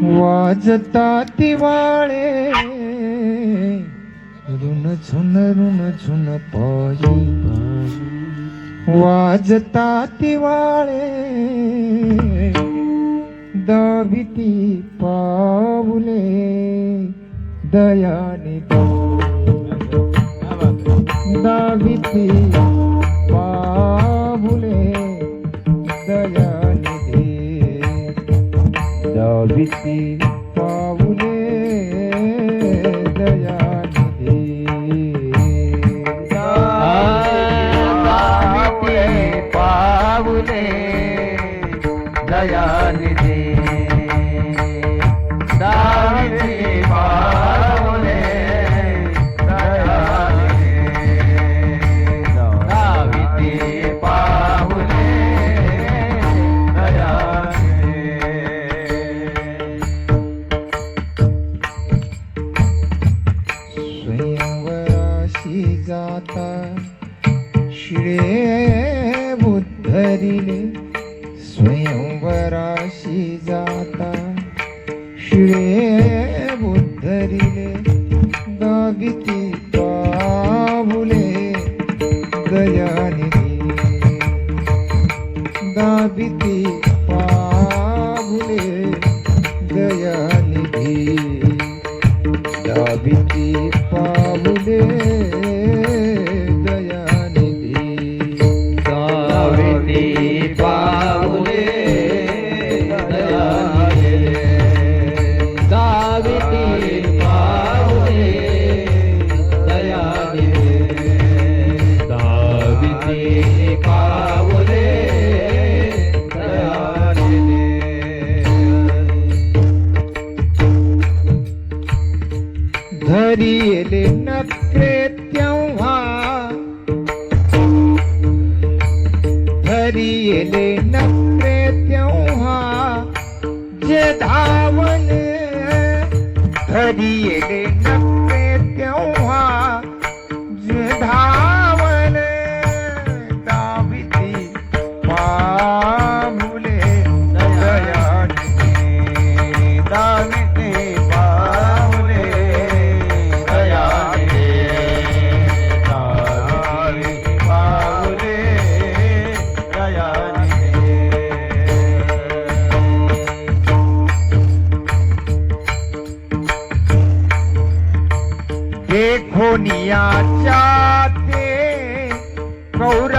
वाजता दिवाळे ऋण झुन ऋण झुन पायी वाजता दिवाळे दाविती पाऊले दयाने दाविती We see. बुद्धरिले स्वयंवराशी जाता शिळे बुद्धरिले दाविती पाऊले दयानिधी दाविती पाऊले दयानिधी दाविती पाऊले धरिले नखरे तेव्हा धरिले नखरे तेव्हा जे धावले কৌনিয়া চাতে গৌর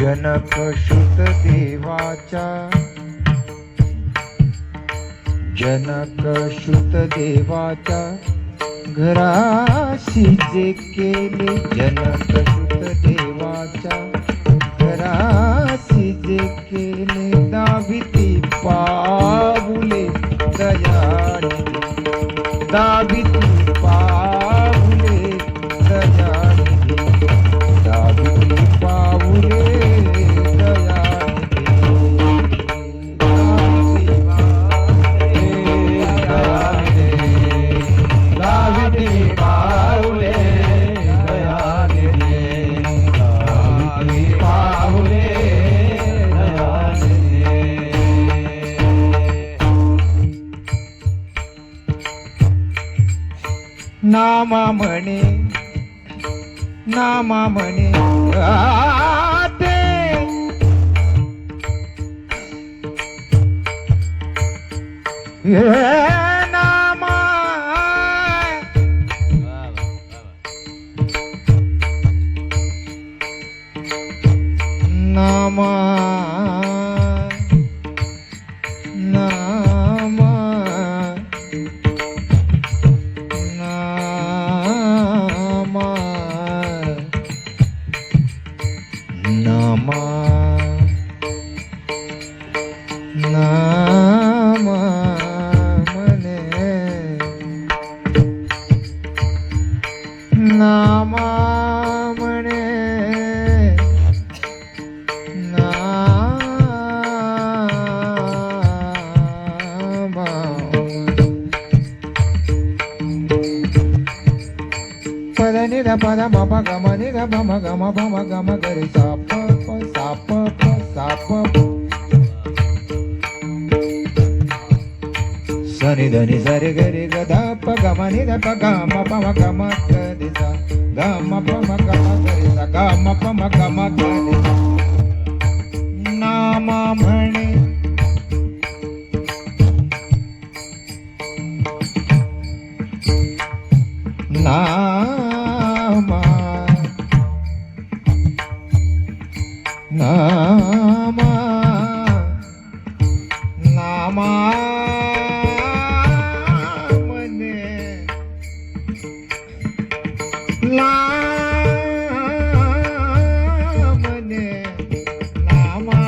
जनक श्रुत देवाच्या जनक श्रुत देवाचा. घराशी जे केले जनक श्रुत घरा नामा म्हणे नामा म्हणे आते. ద పద మప గమ ని గ పమ గమ పమ గమ గరి సా ప ప సా ప ప సా ప సని దని సరి గరి గ ద ప గమ ని ద గమ పమ గమ గరి గమ పమ గమ గరి గమ పమ గమ గరి నామ మణి ला म्हणे नामा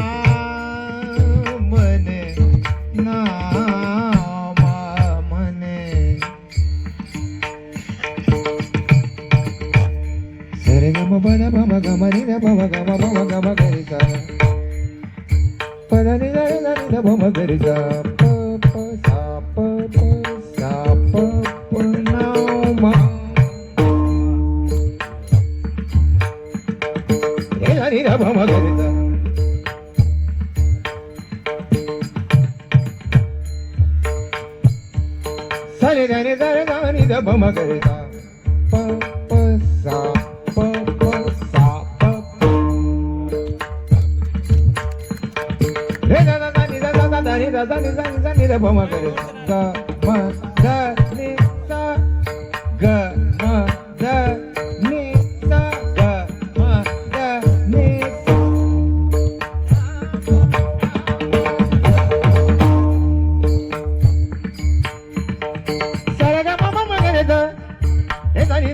म्हणे नामा म्हणे सरे गम पद भम गम नि ध भम गम रे ध नि ध भम गरि सा सरे ध नि ध ध नि ध भम गरि सा प प सा प प सा प प रे ध ध ध नि ध ध ध ध नि ध ध नि ध नि ध नि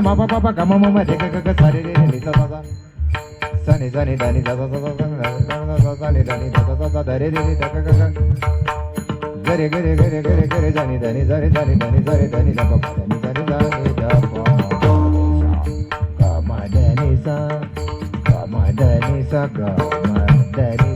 ma ba ba ba ga ma ma ma de ga ga ga sa re re ni sa sa sa sa ni sa ni da ni sa sa sa sa sa sa ni da ni sa sa sa sa da re re da ga ga ga ga re ga re ga re ni da ni sa re ni da ni sa da ni da ga da ni sa re da ni da ba ga ma da ni sa ga ma da ni sa ga ma da ni